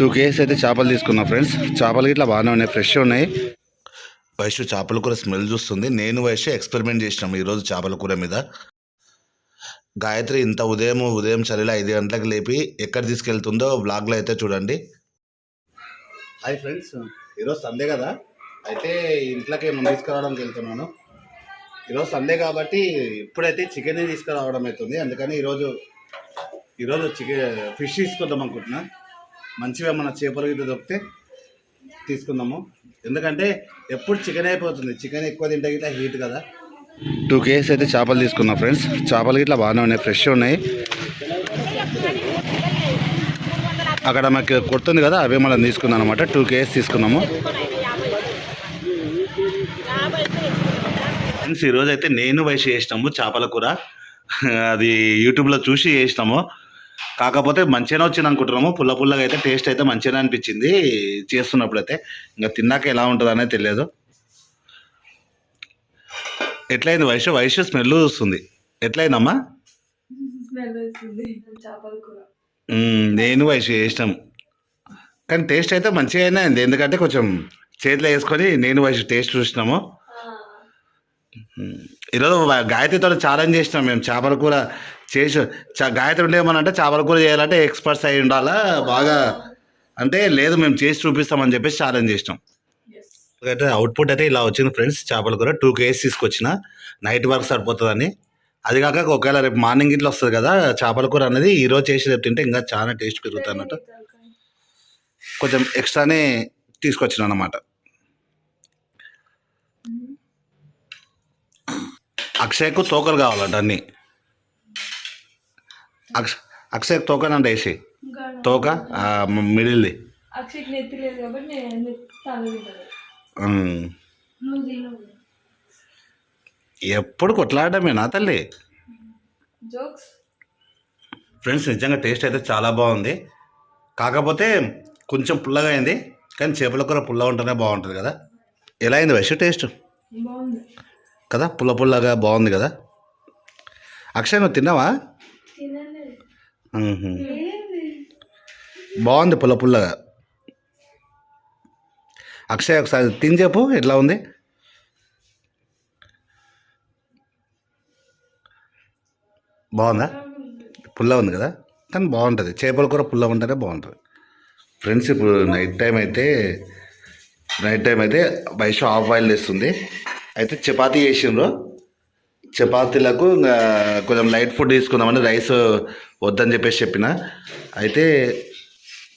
Two kgs అయితే చేపలు తీసుకున్నా ఫ్రెండ్స్. చేపలు ఇట్లా బాగానే ఉన్నాయి ఫ్రెష్ ఉన్నాయి. వైషు చేపల కూర స్మెల్ చూస్తుంది. నేను వైషు ఎక్స్పెరిమెంట్ చేసినాం ఈరోజు చేపల కూర మీద. గాయత్రి ఇంత ఉదయం ఉదయం చలిలో ఐదు గంటలకు లేపి ఎక్కడ తీసుకెళ్తుందో వ్లాగ్లో అయితే చూడండి. హాయ్ ఫ్రెండ్స్ ఈరోజు సండే కదా? అయితే ఇంట్లోకి ఏమైనా తీసుకురావడానికి వెళ్తున్నాను. ఈరోజు సండే కాబట్టి ఇప్పుడైతే చికెన్ తీసుకురావడం అవుతుంది. అందుకని ఈరోజు ఈరోజు చికెన్ ఫిష్ తీసుకుందాం అనుకుంటున్నా. మంచిగా మన చేపలు గిట్ల దొరికితే తీసుకుందాము. ఎందుకంటే ఎప్పుడు చికెన్ అయిపోతుంది. చికెన్ ఎక్కువ తింటే గిట్లా హీట్ కదా. టూ కేజీస్ అయితే చేపలు తీసుకున్నా ఫ్రెండ్స్ చేపలు గిట్లా బాగానే ఉన్నాయి ఫ్రెష్ ఉన్నాయి. అక్కడ మాకు కొడుతుంది కదా అవే మనం తీసుకున్నాం అనమాట టూ కేజీస్ తీసుకున్నాము. ఫ్రెండ్స్ ఈరోజు అయితే నేను వయసు చేసినాము చేపల కూర. అది యూట్యూబ్లో చూసి చేసినాము. కాకపోతే మంచిగానే వచ్చింది అనుకుంటున్నాము పుల్ల పుల్లగా అయితే టేస్ట్ అయితే మంచిగానే అనిపించింది చేస్తున్నప్పుడు అయితే ఇంకా తిన్నాక ఎలా ఉంటుంది అనేది తెలియదు. ఎట్లయింది వయసు వయసు స్మెల్ వస్తుంది. ఎట్లయిందమ్మా? నేను వయసు చేసినాం. కానీ టేస్ట్ అయితే మంచిగానే అయింది. ఎందుకంటే కొంచెం చేతిలో వేసుకొని నేను వయసు టేస్ట్ చూసినాము. ఈరోజు గాయత్రితో ఛాలెంజ్ చేసినాం మేము. చేపల కూర చేసి. చ- గాయత్రి ఉంటే ఏమనంటే చేపల కూర చేయాలంటే ఎక్స్పర్ట్స్ అయి ఉండాలా? బాగా అంటే లేదు మేము చేసి చూపిస్తామని చెప్పేసి ఛాలెంజ్ చేసినాం. ఎస్ అయితే అవుట్పుట్ అయితే ఇలా వచ్చింది ఫ్రెండ్స్ చేపల కూర టూ కేజీస్ తీసుకొచ్చిన. నైట్ వరకు సరిపోతుందని. అది కాక ఒకవేళ రేపు మార్నింగ్ ఇట్లా వస్తుంది కదా చేపల కూర అనేది ఈ రోజు చేసి రేపు తింటే ఇంకా చాలా టేస్ట్ పెరుగుతుంది అన్నట్టు. కొంచెం ఎక్స్ట్రానే తీసుకొచ్చిన అన్నమాట. అక్షయ్కు తోకలు కావాలంట అన్ని. అక్ష అక్షయ్కి తోకనంట వేసి. ఇంకా తోక మిడిల్ది. అక్షయ్కి నెత్తి లేదు కాబట్టి నేను ఎప్పుడు కొట్లాడమేనా తల్లి. ఫ్రెండ్స్ నిజంగా టేస్ట్ అయితే చాలా బాగుంది. కాకపోతే కొంచెం పుల్లగా అయింది. కానీ చేపల కూర పుల్ల ఉంటేనే బాగుంటుంది కదా. ఎలా అయింది వైషు టేస్ట్? కదా పుల్ల పుల్లగా బాగుంది కదా. అక్షయ్ నువ్వు తిన్నావా? బాగుంది పుల్ల పుల్లగా. అక్షయ్ ఒకసారి తిని చెప్పు ఎట్లా ఉంది? బాగుందా? పుల్ల ఉంది కదా? కానీ బాగుంటుంది. చేపల కూర పుల్ల ఉంటేనే బాగుంటుంది. ఫ్రెండ్స్ ఇప్పుడు నైట్ టైం అయితే నైట్ టైం అయితే వైషు హాఫ్ ఆయిల్ వేస్తుంది అయితే చపాతీ చేసిండ్రు. చపాతీలకు ఇంకా కొంచెం లైట్ ఫుడ్ తీసుకుందామని రైస్ వద్దని చెప్పేసి చెప్పిన. అయితే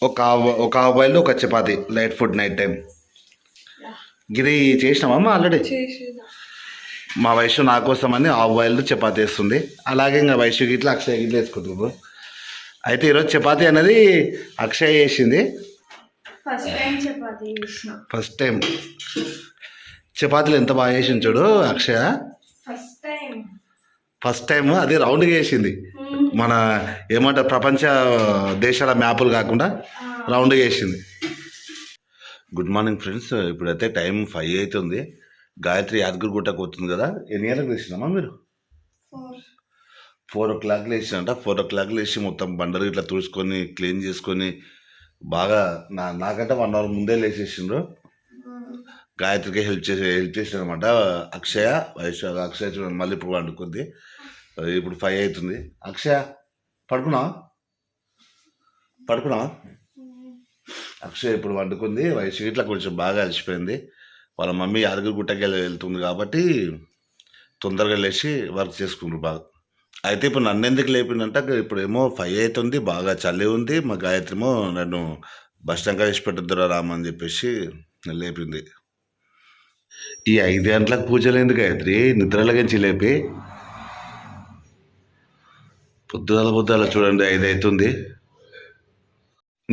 ఒక ఒక హాఫ్ ఆయిల్ ఒక chapati light food night time ఇది చేసినామా ఆల్రెడీ చేసేదా మా వైశ్య నా కోసం అని హాఫ్ బాయిల్ చపాతీ వేస్తుంది. అలాగే ఇంకా వైశ్య గిట్ల అక్షయ్ గిట్ల వేసుకుంటున్నారు అయితే ఈరోజు చపాతీ అనేది అక్షయ్ వేసింది ఫస్ట్ టైం చపాతీలు ఎంత బాగా వేసింది చూడు అక్షయ? ఫస్ట్ టైం అది రౌండ్గా వేసింది మన ఏమంటారు ప్రపంచ దేశాల మ్యాపులు కాకుండా రౌండ్గా వేసింది గుడ్ మార్నింగ్ ఫ్రెండ్స్ ఇప్పుడైతే టైం ఫైవ్ అవుతుంది. గాయత్రి యాదగిరి గుట్టకు వస్తుంది కదా. ఎన్ని గంటలకు వేసినామా మీరు? ఫోర్ ఓ క్లాక్ లేచినంట ఫోర్ ఓ క్లాక్ లేచి మొత్తం బండలు ఇట్లా తుడుచుకొని క్లీన్ చేసుకొని బాగా నా నాకంటే వన్ అవర్ ముందే లేచేసిండ్రు. గాయత్రికి హెల్ప్ చేసి హెల్ప్ చేసిన అనమాట అక్షయ వయసు అక్షయ చూడండి మళ్ళీ ఇప్పుడు వండుకుంది ఇప్పుడు ఫైవ్ అవుతుంది. అక్షయ పడుకున్నా పడుకున్నా అక్షయ్ ఇప్పుడు వండుకుంది వయసు ఇట్లా కొంచెం బాగా అలసిపోయింది. వాళ్ళ మమ్మీ అరుగు గుట్టకెళ్ళి వెళ్తుంది కాబట్టి తొందరగా లేచి వర్క్ చేసుకుంటారు బాగా. అయితే ఇప్పుడు నన్ను ఎందుకు లేపిందంటే ఇప్పుడు ఏమో ఫైవ్ అవుతుంది బాగా చలి ఉంది. మా గాయత్రి ఏమో నన్ను బస్ స్టాండ్ కలిసి పెట్టద్దురా రామని చెప్పేసి లేపింది. ఈ ఐదు గంటలకు పూజలు ఎందుకు గాయత్రి? నిద్రలగించి లేపి? పొద్దుగాల పొద్దుగాల చూడండి ఐదు అవుతుంది.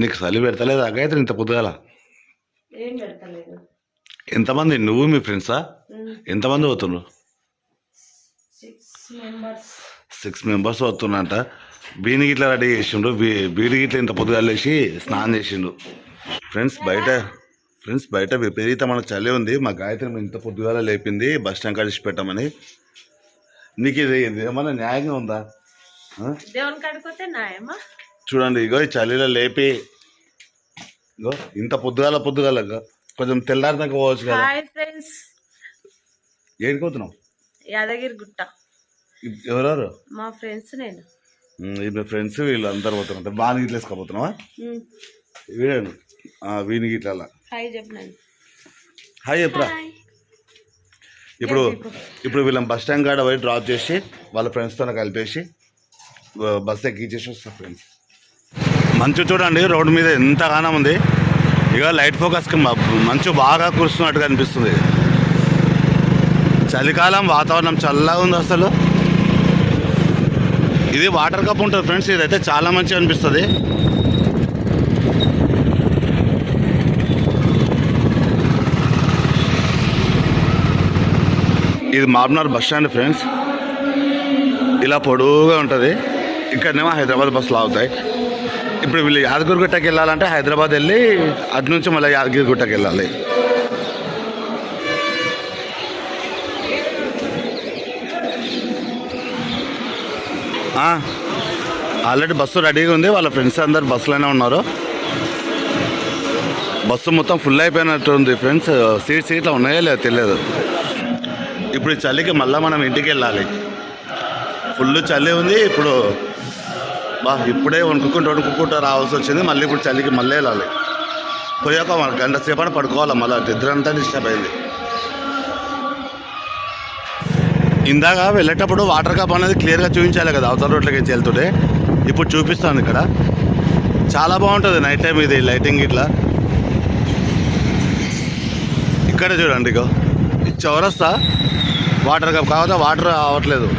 నీకు చలి పెడతలేదా గాయత్రి ఇంత పొద్దుగాల? ఎంతమంది? నువ్వు మీ ఫ్రెండ్సా? ఎంతమంది పోతున్నారు? సిక్స్ మెంబర్స్ వస్తున్నంట బీని గిట్ల రెడీ చేసిండు. బీ బీడి గిట్ల ఇంత పొద్దుగాల లేచి స్నానం చేసిండు. ఫ్రెండ్స్ బయట ఫ్రెండ్స్ బయట విపరీతమైన చలి ఉంది. మా గాయత్రి ఇంత పొద్దుగాల లేపింది బస్ స్టాండ్ కలిసి పెట్టమని. నీకు ఇది ఏమన్నా న్యాయంగా ఉందా? చూడండి ఇగో ఈ చలిలో లేపి ఇగో ఇంత పొద్దుగాల పొద్దుగాల. కొంచెం తెల్లారిదాకా పోవచ్చు కదా. ఏడుకోతున్నావు యాదగిరి గుట్ట. ఎవరెవరు? మా ఫ్రెండ్స్ నేను. ఇది ఫ్రెండ్స్ వీళ్ళు అందరు పోతున్నారు. బాగా వీడాను వీనికి ఇట్లా హాయ్ చెప్పురా? ఇప్పుడు ఇప్పుడు వీళ్ళని బస్ స్టాండ్ కాడ పోయి డ్రాప్ చేసి వాళ్ళ ఫ్రెండ్స్తో కలిపేసి బస్ ఎక్కించేసి వస్తారు ఫ్రెండ్స్ మంచు చూడండి రోడ్డు మీద ఎంతగానో ఉంది. ఇక లైట్ ఫోకస్కి మంచు బాగా కురుస్తున్నట్టుగా అనిపిస్తుంది. చలికాలం వాతావరణం చల్లగా ఉంది అసలు. ఇది వాటర్ కప్ ఉంటుంది ఫ్రెండ్స్ ఇదైతే చాలా మంచిగా అనిపిస్తుంది. ఇది మాబ్నార్ బస్ స్టాండ్ ఫ్రెండ్స్. ఇలా పొడవుగా ఉంటుంది. ఇక్కడనేమో హైదరాబాద్ బస్సులు ఆగుతాయి ఇప్పుడు వీళ్ళు యాదగిరిగుట్టకి వెళ్ళాలంటే హైదరాబాద్ వెళ్ళి అటు నుంచి మళ్ళీ యాదగిరిగుట్టకి వెళ్ళాలి. ఆల్రెడీ బస్సు రెడీగా ఉంది. వాళ్ళ ఫ్రెండ్స్ అందరు బస్సులోనే ఉన్నారు. బస్సు మొత్తం ఫుల్ అయిపోయినట్టు ఉంది ఫ్రెండ్స్. సీట్ సీట్లో ఉన్నాయో లేదో తెలియదు. ఇప్పుడు ఈ చలికి మళ్ళీ మనం ఇంటికి వెళ్ళాలి ఫుల్ చలి ఉంది ఇప్పుడు బా ఇప్పుడే వణుకుంటూ వణుకుంటూ రావాల్సి వచ్చింది మళ్ళీ ఇప్పుడు చలికి మళ్ళీ వెళ్ళాలి. పోయాక మన గంట సేపటి పడుకోవాలి మళ్ళీ నిద్రంతా డిస్టర్బ్ అయింది. ఇందాక వెళ్ళేటప్పుడు వాటర్ కప్ అనేది క్లియర్గా చూపించాలి కదా అవతల రోడ్లకి వెళ్తుంటే ఇప్పుడు చూపిస్తాను ఇక్కడ. చాలా బాగుంటుంది నైట్ టైం ఇది లైటింగ్ ఇట్లా. ఇక్కడ చూడండి ఇక చౌరస్తా. వాటర్ కప్ కాకపోతే వాటర్ రావట్లేదు.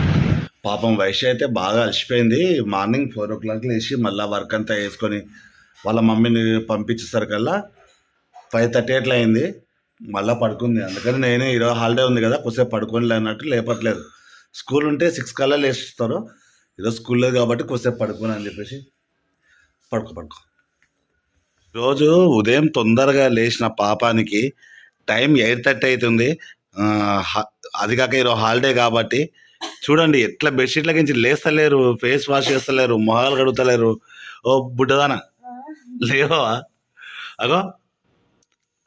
పాపం వయసు అయితే బాగా అలసిపోయింది. మార్నింగ్ ఫోర్ ఓ క్లాక్ లేచి మళ్ళీ వర్క్ అంతా వేసుకొని వాళ్ళ మమ్మీని పంపించేసరికల్లా ఫైవ్ థర్టీ ఎట్లా అయింది. మళ్ళీ పడుకుంది. అందుకని నేనే ఈరోజు హాలిడే ఉంది కదా కొద్దిసేపు పడుకొని అన్నట్టు లేపట్లేదు. స్కూల్ ఉంటే సిక్స్ కల్లా లేస్తారు. ఈరోజు స్కూల్ లేదు కాబట్టి కొద్దిసేపు పడుకోను అని చెప్పేసి పడుకో పడుకో. రోజు ఉదయం తొందరగా లేచిన పాపానికి టైం ఎయిట్ థర్టీ అవుతుంది. హ- అది కాక ఈరోజు హాలిడే కాబట్టి చూడండి ఎట్లా బెడ్షీట్లకి లేస్తలేరు ఫేస్ వాష్ చేస్తలేరు మొహాలు కడుగుతలేరు. ఓ బుడ్డదాన? లేవా అగో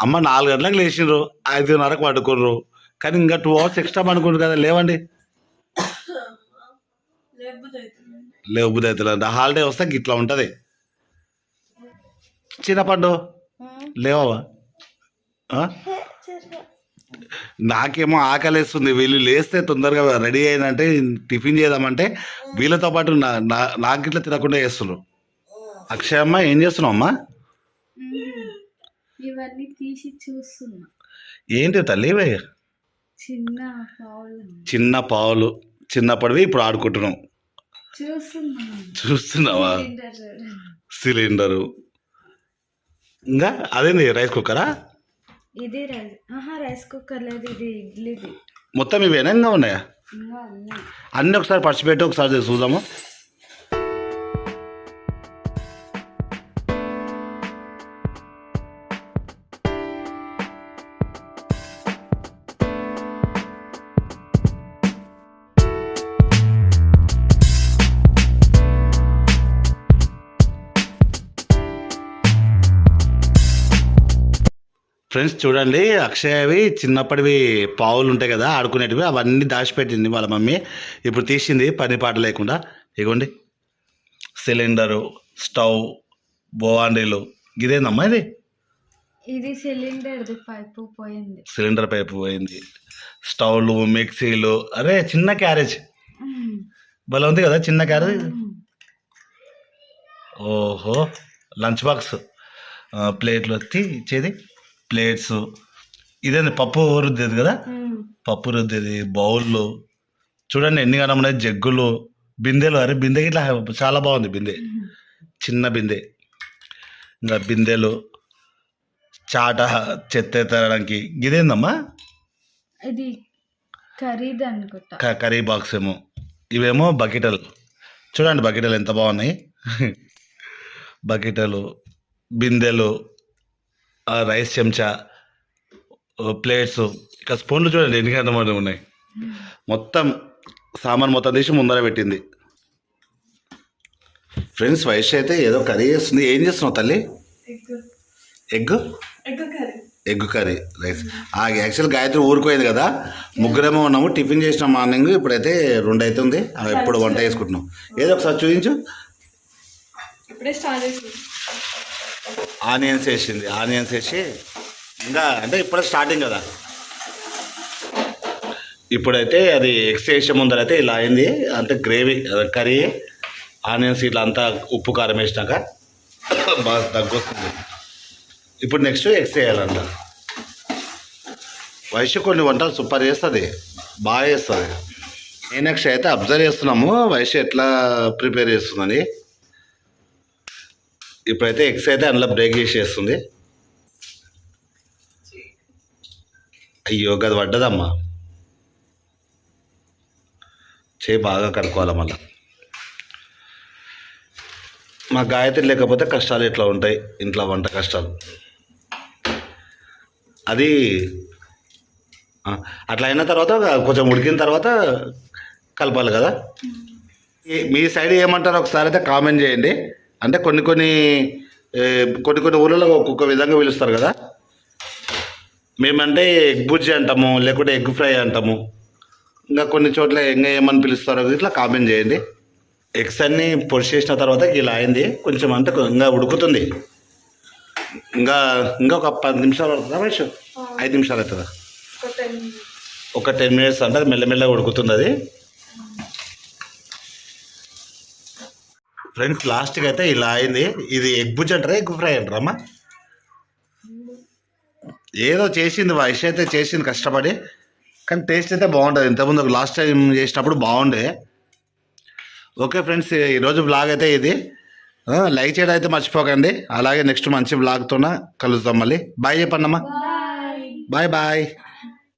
అమ్మ నాలుగు గంటలకు లేచిండ్రు ఐదున్నరకు పడుకుర్రు. కానీ ఇంకా టూ అవర్స్ ఎక్స్ట్రా పడుకుంటారు కదా లేవండి. లేవు బుద్ధి అవుతుంది హాలిడే వస్తే ఇట్లా ఉంటుంది. చిన్నపండు లేవా? నాకేమో ఆకలేస్తుంది. వీళ్ళు లేస్తే తొందరగా రెడీ అయిందంటే టిఫిన్ చేద్దామంటే వీళ్ళతో పాటు నా నాకు ఇట్లా తినకుండా చేస్తున్నారు అక్షయ్ అమ్మ ఏం చేస్తున్నావు అమ్మా? ఇవన్నీ తీసి చూస్తున్నా. ఏంటి తల్లి? చిన్న పావులు. చిన్న పావులు. చిన్నప్పటివి ఇప్పుడు ఆడుకుంటున్నాం చూస్తున్నా. చూస్తున్నావా? సిలిండరు. ఇంకా అదేంది రైస్ కుక్కరా? ఇది రైస్. ఆహా రైస్ కుక్కర్ లేదు ఇది ఇడ్లీది. మొత్తం ఇవి ఎనంగా ఉన్నాయా? ఇంకా ఉన్నాయి. అన్నీ ఒకసారి పడిచిపెట్టి ఒకసారి చూద్దాము. ఫ్రెండ్స్ చూడండి అక్షయవి చిన్నప్పటివి పావులు ఉంటాయి కదా ఆడుకునేటివి అవన్నీ దాచిపెట్టింది వాళ్ళ మమ్మీ. ఇప్పుడు తీసింది పని పాట లేకుండా. ఇగోండి. సిలిండరు స్టవ్ బోవాండీలు ఇదేందమ్మా ఇది? ఇది సిలిండర్ది పైపు పోయింది. సిలిండర్ పైపు పోయింది. స్టవ్లు మిక్సీలు. అరే చిన్న క్యారేజ్. భలే ఉంది కదా చిన్న క్యారేజ్. ఓహో లంచ్ బాక్స్ ప్లేట్లు వచ్చి ఇచ్చేది ప్లేట్స్ ఇదేంది? పప్పు రుద్దేది కదా? పప్పు రుద్దేది బౌళ్ళు చూడండి ఎన్ని గణం ఉన్నాయి? జగ్గులు. బిందెలు. అరే బిందె ఇట్లా చాలా బాగుంది బిందె. చిన్న బిందె. ఇంకా బిందెలు. చాట చెత్త ఎత్తడానికి. ఇదేందమ్మా? ఇది ఖరీదు అనుకుంటా. క- కర్రీ బాక్స్ ఏమో. ఇవేమో బకెటలు. చూడండి బకెటలు ఎంత బాగున్నాయి. బకెటలు బిందెలు రైస్ చెంచా ప్లేట్స్ ఇక స్పూన్లు చూడండి ఎన్ని గంటలు ఉన్నాయి. మొత్తం సామాన్ మొత్తం తీసి ముందర పెట్టింది. ఫ్రెండ్స్ వయసు అయితే ఏదో కర్రీ చేస్తుంది. ఏం చేస్తున్నావు తల్లి? ఎగ్. Egg curry. రైస్. ఆ యాక్చువల్ గాయత్రి ఊరుకోయింది కదా. ముగ్గురేమో ఉన్నాము టిఫిన్ చేసిన మార్నింగ్ ఇప్పుడైతే రెండు అవుతుంది ఆ, ఎప్పుడు వంట చేసుకుంటున్నాం ఏదో ఒకసారి చూపించు. ఇప్పుడే స్టార్ట్ ఆనియన్స్ వేసింది. ఆనియన్స్ వేసి ఇంకా అంటే ఇప్పుడే స్టార్టింగ్ కదా. ఇప్పుడైతే అది ఎగ్స్ వేసే ముందరైతే ఇలా అయింది. అంటే గ్రేవీ కర్రీ ఆనియన్స్ ఇట్లా అంతా ఉప్పు కారం వేసినాక బాగా తగ్గొస్తుంది. ఇప్పుడు నెక్స్ట్ ఎగ్స్ వేయాలంట. వయసు కొన్ని వంటలు సూపర్ చేస్తుంది. బాగా చేస్తుంది. నేను నెక్స్ట్ అయితే అబ్జర్వ్ చేస్తున్నాము. వయసు ఎట్లా ప్రిపేర్ చేస్తుందని. ఇప్పుడైతే ఎగ్స్ అయితే అందులో బ్రేక్ చేసేస్తుంది. అయ్యో గది పడ్డదమ్మా. చేయి బాగా కడుక్కోవాలి మళ్ళా. మా గాయత్రి లేకపోతే కష్టాలు ఇట్లా ఉంటాయి ఇంట్లో వంట కష్టాలు. అది అట్లా అయిన తర్వాత కొంచెం ఉడికిన తర్వాత కలపాలి కదా. మీ సైడ్ ఏమంటారు ఒకసారి అయితే కామెంట్ చేయండి. అంటే కొన్ని కొన్ని కొన్ని కొన్ని ఊళ్ళలో ఒక్కొక్క విధంగా పిలుస్తారు కదా. మేమంటే ఎగ్ బుజ్జి అంటాము లేకుంటే ఎగ్ ఫ్రై అంటాము. ఇంకా కొన్ని చోట్ల ఇంకా ఏమని పిలుస్తారో ఇట్లా కామెంట్ చేయండి. ఎగ్స్ అన్ని పొడి చేసిన తర్వాత ఇలా అయింది. కొంచెం అంటే ఇంకా ఉడుకుతుంది. ఇంకా ఇంకా ఒక పది నిమిషాలు అవుతుందా వయసు ఐదు నిమిషాలు అవుతుందా? ఒక టెన్ మినిట్స్ అంటే మెల్లమెల్లగా ఉడుకుతుంది అది. ఫ్రెండ్స్ లాస్ట్కి అయితే ఇలా అయింది. ఇది ఎగ్ బుజ్జి అంటారా ఎగ్ ఫ్రై అంటారా అమ్మా? ఏదో చేసింది వయసు అయితే చేసింది కష్టపడి. కానీ టేస్ట్ అయితే బాగుంటుంది. ఇంతకుముందు ఒక లాస్ట్ టైం చేసినప్పుడు బాగుండే. ఓకే ఫ్రెండ్స్ ఈరోజు బ్లాగ్ అయితే ఇది. లైక్ చేయడం అయితే మర్చిపోకండి. అలాగే నెక్స్ట్ మంచి బ్లాగ్తోన కలుద్దాం మళ్ళీ. బాయ్ చెప్పండి అమ్మా బాయ్ బాయ్